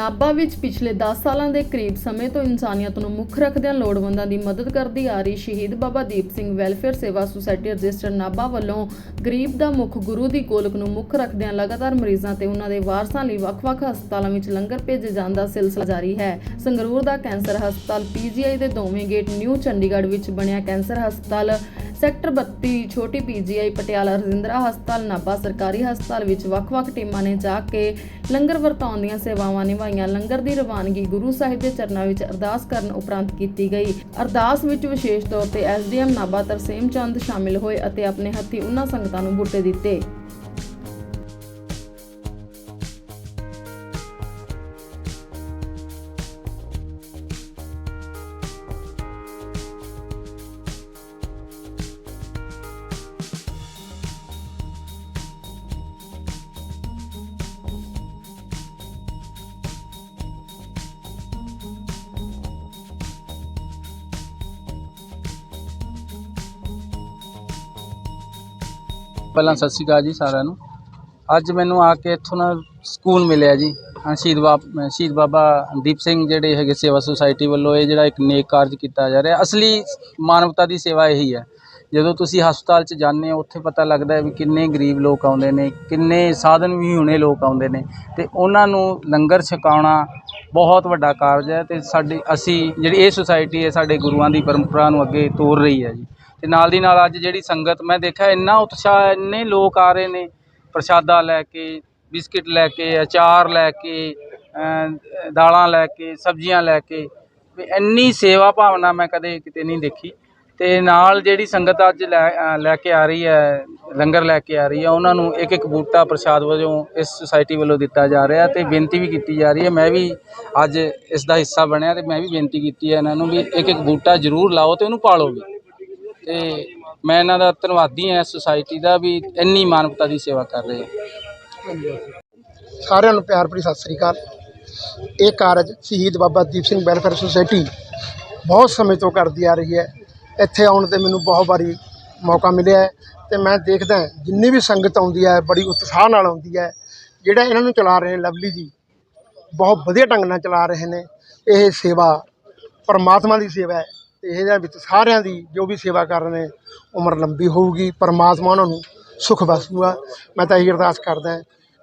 ਨਾਭਾ ਵਿੱਚ ਪਿਛਲੇ 10 ਸਾਲਾਂ ਦੇ ਕਰੀਬ ਸਮੇਂ ਤੋਂ ਇਨਸਾਨੀਅਤ ਨੂੰ ਮੁੱਖ ਰੱਖਦਿਆਂ ਲੋੜਵੰਦਾਂ ਦੀ ਮਦਦ ਕਰਦੀ ਆ ਰਹੀ Shaheed Baba Deep Singh welfare Sewa society register Nabha ਵੱਲੋਂ ਗਰੀਬ ਦਾ ਮੁੱਖ ਗੁਰੂ ਦੀ ਗੋਲਕ ਨੂੰ ਮੁੱਖ ਰੱਖਦਿਆਂ ਲਗਾਤਾਰ ਮਰੀਜ਼ਾਂ ਤੇ ਉਹਨਾਂ ਦੇ ਵਾਰਸਾਂ ਲਈ ਵੱਖ-ਵੱਖ ਹਸਪਤਾਲਾਂ ਵਿੱਚ ਲੰਗਰ ਭੇਜੇ ਜਾਣ ਦਾ ਸਿਲਸਿਲਾ ਜਾਰੀ ਹੈ। ਸੰਗਰੂਰ ਦਾ ਕੈਂਸਰ ਹਸਪਤਾਲ ਪੀਜੀਆਈ ਦੇ ਦੋਵੇਂ ਗੇਟ ਨਿਊ ਚੰਡੀਗੜ੍ਹ ਵਿੱਚ ਬਣਿਆ ਕੈਂਸਰ ਹਸਪਤਾਲ ਸੈਕਟਰ 32 ਛੋਟੀ ਪੀਜੀਆਈ ਪਟਿਆਲਾ, ਰਜਿੰਦਰਾ ਹਸਪਤਾਲ, ਨਾਭਾ ਸਰਕਾਰੀ ਹਸਪਤਾਲ ਵਿੱਚ ਵੱਖ-ਵੱਖ ਟੀਮਾਂ ਨੇ ਜਾ ਕੇ ਲੰਗਰ ਵਰਤਾਉਣ ਦੀਆਂ ਸੇਵਾਵਾਂ ਨਿਭਾਈਆਂ। ਲੰਗਰ ਦੀ ਰਵਾਨਗੀ ਗੁਰੂ ਸਾਹਿਬ ਦੇ ਚਰਨਾਂ ਵਿੱਚ ਅਰਦਾਸ ਕਰਨ ਉਪਰੰਤ ਕੀਤੀ ਗਈ। ਅਰਦਾਸ ਵਿੱਚ ਵਿਸ਼ੇਸ਼ ਤੌਰ ਤੇ ਐਸਡੀਐਮ ਨਾਭਾ ਤਰਸੇਮ ਚੰਦ ਸ਼ਾਮਿਲ ਹੋਏ ਅਤੇ ਆਪਣੇ ਹੱਥੀਂ ਉਹਨਾਂ ਸੰਗਤਾਂ ਨੂੰ ਬੂਟੇ ਦਿੱਤੇ। ਪਹਿਲਾਂ ਸਤਿ ਸ਼੍ਰੀ ਅਕਾਲ ਜੀ ਸਾਰਿਆਂ ਨੂੰ। ਅੱਜ ਮੈਨੂੰ ਆ ਕੇ ਇੱਥੋਂ ਨਾ ਸਕੂਨ ਮਿਲਿਆ ਜੀ। ਸ਼ਹੀਦ ਬਾਬਾ ਸ਼ਹੀਦ ਬਾਬਾ ਦੀਪ ਸਿੰਘ ਜਿਹੜੇ ਹੈਗੇ ਸੇਵਾ ਸੁਸਾਇਟੀ ਵੱਲੋਂ ਇਹ ਜਿਹੜਾ ਇੱਕ ਨੇਕ ਕਾਰਜ ਕੀਤਾ ਜਾ ਰਿਹਾ। ਅਸਲੀ ਮਾਨਵਤਾ ਦੀ ਸੇਵਾ ਇਹੀ ਹੈ। ਜਦੋਂ ਤੁਸੀਂ ਹਸਪਤਾਲ 'ਚ ਜਾਂਦੇ ਹੋ, ਉੱਥੇ ਪਤਾ ਲੱਗਦਾ ਹੈ ਵੀ ਕਿੰਨੇ ਗਰੀਬ ਲੋਕ ਆਉਂਦੇ ਨੇ, ਕਿੰਨੇ ਸਾਧਨ ਵੀ ਹੁਣੇ ਲੋਕ ਆਉਂਦੇ ਨੇ ਤੇ ਉਹਨਾਂ ਨੂੰ ਲੰਗਰ ਛਕਾਉਣਾ ਬਹੁਤ ਵੱਡਾ ਕਾਰਜ ਹੈ ਤੇ ਸਾਡੀ, ਅਸੀਂ ਜਿਹੜੀ ਇਹ ਸੁਸਾਇਟੀ ਹੈ, ਸਾਡੇ ਗੁਰੂਆਂ ਦੀ ਪਰੰਪਰਾ ਨੂੰ ਅੱਗੇ ਤੋਰ ਰਹੀ ਹੈ ਜੀ। ਤੇ ਨਾਲ ਦੀ ਨਾਲ ਅੱਜ ਜਿਹੜੀ ਸੰਗਤ, ਮੈਂ ਦੇਖਿਆ ਇੰਨਾ ਉਤਸ਼ਾਹ, ਇੰਨੇ ਲੋਕ ਆ ਰਹੇ ਨੇ ਪ੍ਰਸ਼ਾਦਾ ਲੈ ਕੇ, ਬਿਸਕਿਟ ਲੈ ਕੇ, ਅਚਾਰ ਲੈ ਕੇ ਦਾਲਾਂ ਲੈ ਕੇ, ਸਬਜ਼ੀਆਂ ਲੈ ਕੇ, ਵੀ ਇੰਨੀ ਸੇਵਾ ਭਾਵਨਾ ਮੈਂ ਕਦੇ ਕਿਤੇ ਨਹੀਂ ਦੇਖੀ। ਤੇ ਨਾਲ ਜਿਹੜੀ ਸੰਗਤ ਅੱਜ ਲੈ ਲੈ ਕੇ ਆ ਰਹੀ ਹੈ, ਲੰਗਰ ਲੈ ਕੇ ਆ ਰਹੀ ਹੈ, ਉਹਨਾਂ ਨੂੰ ਇੱਕ ਇੱਕ ਬੂਟਾ ਪ੍ਰਸ਼ਾਦ ਵਜੋਂ ਇਸ ਸੁਸਾਇਟੀ ਵੱਲੋਂ ਦਿੱਤਾ ਜਾ ਰਿਹਾ ਤੇ ਬੇਨਤੀ ਵੀ ਕੀਤੀ ਜਾ ਰਹੀ ਹੈ। ਮੈਂ ਵੀ ਅੱਜ ਇਸ ਦਾ ਹਿੱਸਾ ਬਣਿਆ ਤੇ ਮੈਂ ਵੀ ਬੇਨਤੀ ਕੀਤੀ ਹੈ ਇਹਨਾਂ ਨੂੰ ਵੀ ਇੱਕ ਇੱਕ ਬੂਟਾ ਜ਼ਰੂਰ ਲਾਓ ਤੇ ਉਹਨੂੰ ਪਾਲੋ ਵੀ। ਤੇ ਮੈਂ ਇਹਨਾਂ ਦਾ ਧੰਨਵਾਦੀ ਹਾਂ ਸੁਸਾਇਟੀ ਦਾ ਵੀ ਇੰਨੀ ਮਾਨਵਤਾ ਦੀ ਸੇਵਾ ਕਰ ਰਹੇ ਆ ਸਾਰਿਆਂ ਨੂੰ ਪਿਆਰ ਭਰੀ ਸਤਿ ਸ੍ਰੀ ਅਕਾਲ। ਇਹ ਕਾਰਜ ਸ਼ਹੀਦ ਬਾਬਾ ਦੀਪ ਸਿੰਘ ਵੈਲਫੇਅਰ ਸੁਸਾਇਟੀ ਬਹੁਤ ਸਮੇਂ ਤੋਂ ਕਰਦੀ ਆ ਰਹੀ ਹੈ। ਇੱਥੇ ਆਉਣ ਤੇ ਮੈਨੂੰ ਬਹੁਤ ਵਾਰੀ ਮੌਕਾ ਮਿਲਿਆ ਹੈ ਤੇ ਮੈਂ ਦੇਖਦਾ ਜਿੰਨੀ ਵੀ ਸੰਗਤ ਆਉਂਦੀ ਹੈ, ਬੜੀ ਉਤਸ਼ਾਹ ਨਾਲ ਆਉਂਦੀ ਹੈ। ਜਿਹੜਾ ਇਹਨਾਂ ਨੂੰ ਚਲਾ ਰਹੇ ਨੇ ਲਵਲੀ ਜੀ, ਬਹੁਤ ਵਧੀਆ ਢੰਗ ਨਾਲ ਚਲਾ ਰਹੇ ਨੇ। ਇਹ ਸੇਵਾ ਪਰਮਾਤਮਾ ਦੀ ਸੇਵਾ ਹੈ। ਤੇ ਇਹਦੇ ਵਿੱਚ ਸਾਰਿਆਂ ਦੀ ਜੋ ਵੀ ਸੇਵਾ ਕਰ ਰਹੇ ਨੇ, ਉਮਰ ਲੰਬੀ ਹੋਊਗੀ, ਪਰਮਾਤਮਾ ਉਹਨਾਂ ਨੂੰ ਸੁਖ ਬਖਸ਼ੂਗਾ। ਮੈਂ ਤਾਂ ਇਹ ਅਰਦਾਸ ਕਰਦਾ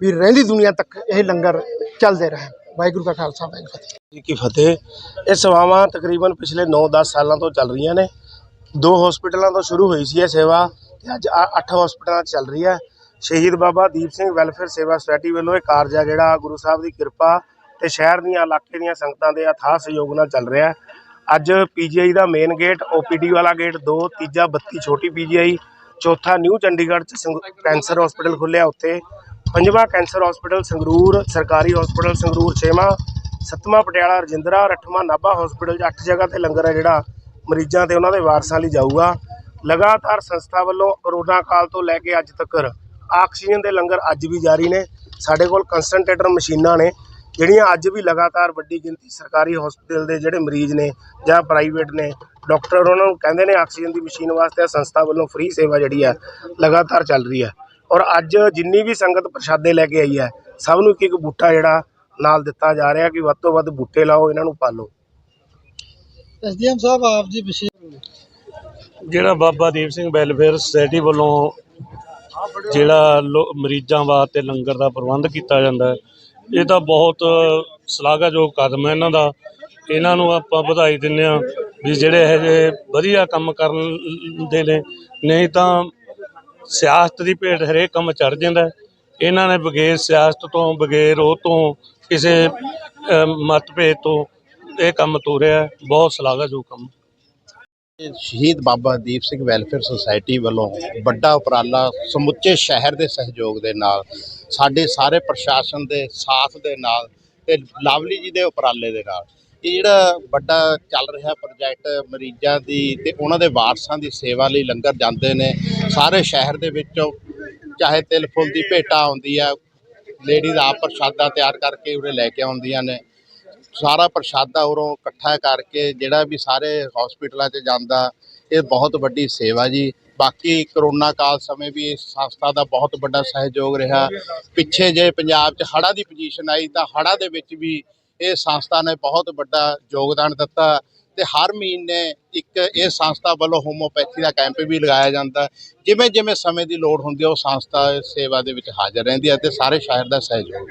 ਵੀ ਰਹਿੰਦੀ ਦੁਨੀਆ ਤੱਕ ਇਹ ਲੰਗਰ ਚੱਲਦੇ ਰਹਿਣ ਵਾਹਿਗੁਰੂ ਦਾ ਖਾਲਸਾ, ਵਾਹਿਗੁਰੂ ਫਤਿਹ। ਜੀ ਕੀ ਫਤਿਹ। ਇਹ ਸੇਵਾਵਾਂ ਤਕਰੀਬਨ ਪਿਛਲੇ 9-10 ਸਾਲਾਂ ਤੋਂ ਚੱਲ ਰਹੀਆਂ ਨੇ। ਦੋ ਹਸਪੀਟਲਾਂ ਤੋਂ ਸ਼ੁਰੂ ਹੋਈ ਸੀ ਇਹ ਸੇਵਾ ਤੇ ਅੱਜ 8 ਹਸਪੀਟਲਾਂ 'ਚ ਚੱਲ ਰਹੀ ਹੈ। ਸ਼ਹੀਦ ਬਾਬਾ ਦੀਪ ਸਿੰਘ ਵੈਲਫੇਅਰ ਸੇਵਾ ਸੁਸਾਇਟੀ ਵੱਲੋਂ ਇਹ ਕਾਰਜ ਆ ਜਿਹੜਾ ਗੁਰੂ ਸਾਹਿਬ ਦੀ ਕਿਰਪਾ ਤੇ ਸ਼ਹਿਰ ਦੀਆਂ, ਇਲਾਕੇ ਦੀਆਂ ਸੰਗਤਾਂ ਦੇ ਅਥਾਹ ਸਹਿਯੋਗ ਨਾਲ ਚੱਲ ਰਿਹਾ ਹੈ। ਅੱਜ ਪੀਜੀਆਈ ਦਾ ਮੇਨ ਗੇਟ ਓਪੀਡੀ ਵਾਲਾ ਗੇਟ 2 ਤੀਜਾ 32 ਛੋਟੀ ਪੀਜੀਆਈ, ਚੌਥਾ ਨਿਊ ਚੰਡੀਗੜ੍ਹ ਚ ਸੰਗ- ਕੈਂਸਰ ਹਸਪੀਟਲ ਖੁੱਲਿਆ ਉੱਥੇ, ਪੰਜਵਾਂ ਕੈਂਸਰ ਹਸਪੀਟਲ ਸੰਗਰੂਰ, ਸਰਕਾਰੀ ਹਸਪੀਟਲ ਸੰਗਰੂਰ, ਛੇਵਾਂ, ਸੱਤਵਾਂ ਪਟਿਆਲਾ, ਰਜਿੰਦਰਾ ਔਰ ਅੱਠਵਾਂ ਨਾਭਾ ਹਸਪੀਟਲ 'ਚ ਅੱਠ ਜਗ੍ਹਾ ਤੇ ਲੰਗਰ ਹੈ ਜਿਹੜਾ ਮਰੀਜ਼ਾਂ ਤੇ ਉਹਨਾਂ ਦੇ ਵਾਰਸਾਂ ਲਈ ਜਾਊਗਾ। ਲਗਾਤਾਰ ਸੰਸਥਾ ਵੱਲੋਂ ਕਰੋਨਾ ਕਾਲ ਤੋਂ ਲੈ ਕੇ ਅੱਜ ਤੱਕ ਆਕਸੀਜਨ ਦੇ ਲੰਗਰ ਅੱਜ ਵੀ ਜਾਰੀ ਨੇ। ਸਾਡੇ ਕੋਲ ਕੰਸਨਟ੍ਰੇਟਰ ਮਸ਼ੀਨਾਂ ਨੇ। ਜਿਹੜੀਆਂ ਅੱਜ ਵੀ ਲਗਾਤਾਰ ਵੱਡੀ ਗਿਣਤੀ ਸਰਕਾਰੀ ਹਸਪੀਟਲ ਦੇ ਜਿਹੜੇ ਮਰੀਜ਼ ਨੇ ਜਾਂ ਪ੍ਰਾਈਵੇਟ ਨੇ ਡਾਕਟਰ ਉਹਨਾਂ ਨੂੰ ਕਹਿੰਦੇ ਨੇ ਆਕਸੀਜਨ ਦੀ ਮਸ਼ੀਨ ਵਾਸਤੇ ਸੰਸਥਾ ਵੱਲੋਂ ਫ੍ਰੀ ਸੇਵਾ ਜਿਹੜੀ ਹੈ ਲਗਾਤਾਰ ਚੱਲ ਰਹੀ ਹੈ ਔਰ ਅੱਜ ਜਿੰਨੀ ਵੀ ਸੰਗਤ ਪ੍ਰਸ਼ਾਦੇ ਲੈ ਕੇ ਆਈ ਹੈ ਸਭ ਨੂੰ ਇੱਕ ਇੱਕ ਬੂਟਾ ਜਿਹੜਾ ਨਾਲ ਦਿੱਤਾ ਜਾ ਰਿਹਾ ਕਿ ਵੱਧ ਤੋਂ ਵੱਧ ਬੂਟੇ ਲਾਓ ਇਹਨਾਂ ਨੂੰ ਪਾਲੋ। ਐਸਡੀਐਮ ਸਾਹਿਬ ਆਪ ਜੀ ਵਿਸ਼ੇਸ਼ ਜਿਹੜਾ ਬਾਬਾ ਦੀਪ ਸਿੰਘ ਵੈਲਫੇਅਰ ਸੁਸਾਇਟੀ ਵੱਲੋਂ ਜਿਹੜਾ ਲੋ- ਮਰੀਜ਼ਾਂ ਵਾਸਤੇ ਲੰਗਰ ਦਾ ਪ੍ਰਬੰਧ ਕੀਤਾ ਜਾਂਦਾ ਹੈ ਇਹ ਤਾਂ ਬਹੁਤ ਸ਼ਲਾਘਾਯੋਗ ਕਦਮ ਹੈ ਇਹਨਾਂ ਦਾ। ਇਹਨਾਂ ਨੂੰ ਆਪਾਂ ਵਧਾਈ ਦਿੰਦੇ ਆ ਵੀ ਜਿਹੜੇ ਇਹ ਜਿਹੇ ਵਧੀਆ ਕੰਮ ਕਰਨ ਦੇ ਨੇ। ਨਹੀਂ ਤਾਂ ਸਿਆਸਤ ਦੀ ਭੇਟ ਹਰੇਕ ਕੰਮ ਚੜ ਜਾਂਦਾ ਇਹਨਾਂ ਨੇ ਬਗੈਰ ਸਿਆਸਤ ਤੋਂ, ਬਗੈਰ ਉਹ ਤੋਂ, ਕਿਸੇ ਮਤਭੇਦ ਤੋਂ ਇਹ ਕੰਮ ਤੋਰਿਆ ਬਹੁਤ ਸ਼ਲਾਘਾਯੋਗ ਕੰਮ। ਸ਼ਹੀਦ ਬਾਬਾ ਦੀਪ ਸਿੰਘ ਵੈਲਫੇਅਰ ਸੁਸਾਇਟੀ ਵੱਲੋਂ ਵੱਡਾ ਉਪਰਾਲਾ ਸਮੁੱਚੇ ਸ਼ਹਿਰ ਦੇ ਸਹਿਯੋਗ ਦੇ ਨਾਲ, ਸਾਡੇ ਸਾਰੇ ਪ੍ਰਸ਼ਾਸਨ ਦੇ ਸਾਥ ਦੇ ਨਾਲ ਤੇ ਲਾਵਲੀ ਜੀ ਦੇ ਉਪਰਾਲੇ ਦੇ ਨਾਲ। ਇਹ ਜਿਹੜਾ ਵੱਡਾ ਚੱਲ ਰਿਹਾ ਪ੍ਰੋਜੈਕਟ ਮਰੀਜ਼ਾਂ ਦੀ ਤੇ ਉਹਨਾਂ ਦੇ ਵਾਰਸਾਂ ਦੀ ਸੇਵਾ ਲਈ ਲੰਗਰ ਜਾਂਦੇ ਨੇ। ਸਾਰੇ ਸ਼ਹਿਰ ਦੇ ਵਿੱਚੋਂ ਚਾਹੇ ਤਿਲ ਫੁੱਲ ਦੀ ਭੇਟਾ ਆਉਂਦੀ ਆ, ਲੇਡੀਜ਼ ਆਪ ਪ੍ਰਸ਼ਾਦਾ ਤਿਆਰ ਕਰਕੇ ਉਰੇ ਲੈ ਕੇ ਆਉਂਦੀਆਂ ਨੇ। ਸਾਰਾ ਪ੍ਰਸ਼ਾਦਾ ਉਰੋਂ ਇਕੱਠਾ ਕਰਕੇ ਜਿਹੜਾ ਵੀ ਸਾਰੇ ਹਸਪੀਟਲਾਂ 'ਚ ਜਾਂਦਾ, ਇਹ ਬਹੁਤ ਵੱਡੀ ਸੇਵਾ ਜੀ। ਬਾਕੀ ਕਰੋਨਾ ਕਾਲ ਸਮੇਂ ਵੀ ਇਸ ਸੰਸਥਾ ਦਾ ਬਹੁਤ ਵੱਡਾ ਸਹਿਯੋਗ ਰਿਹਾ। ਪਿੱਛੇ ਜੇ ਪੰਜਾਬ 'ਚ ਹੜਾ ਦੀ ਪੋਜੀਸ਼ਨ ਆਈ ਤਾਂ ਹੜਾ ਦੇ ਵਿੱਚ ਵੀ ਇਹ ਸੰਸਥਾ ਨੇ ਬਹੁਤ ਵੱਡਾ ਯੋਗਦਾਨ ਦਿੱਤਾ ਤੇ ਹਰ ਮਹੀਨੇ ਇੱਕ ਇਹ ਸੰਸਥਾ ਵੱਲੋਂ ਹੋਮੋਪੈਥੀ ਦਾ ਕੈਂਪ ਵੀ ਲਗਾਇਆ ਜਾਂਦਾ। ਜਿਵੇਂ ਜਿਵੇਂ ਸਮੇਂ ਦੀ ਲੋੜ ਹੁੰਦੀ ਹੈ ਉਹ ਸੰਸਥਾ ਸੇਵਾ ਦੇ ਵਿੱਚ ਹਾਜ਼ਰ ਰਹਿੰਦੀ ਹੈ ਤੇ ਸਾਰੇ ਸ਼ਹਿਰ ਦਾ ਸਹਿਯੋਗ